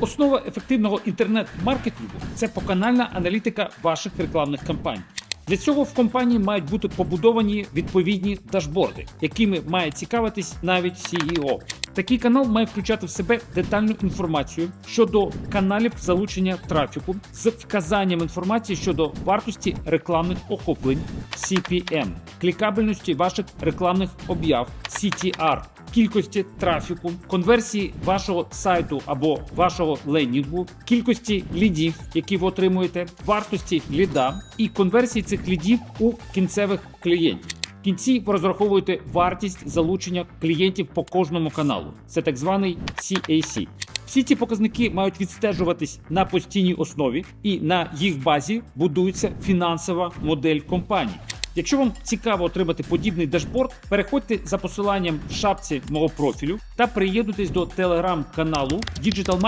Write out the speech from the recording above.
Основа ефективного інтернет-маркетингу це поканальна аналітика ваших рекламних кампаній. Для цього в компанії мають бути побудовані відповідні дашборди, якими має цікавитись навіть CEO. Такий канал має включати в себе детальну інформацію щодо каналів залучення трафіку з вказанням інформації щодо вартості рекламних охоплень CPM, клікабельності ваших рекламних об'яв CTR, кількості трафіку, конверсії вашого сайту або вашого ленінгу, кількості лідів, які ви отримуєте, вартості ліда і конверсії цих лідів у кінцевих клієнтів. В кінці ви розраховуєте вартість залучення клієнтів по кожному каналу. Це так званий CAC. Всі ці показники мають відстежуватись на постійній основі, і на їх базі будується фінансова модель компанії. Якщо вам цікаво отримати подібний дашборд, переходьте за посиланням в шапці мого профілю та приєднуйтесь до телеграм-каналу Digital Marketing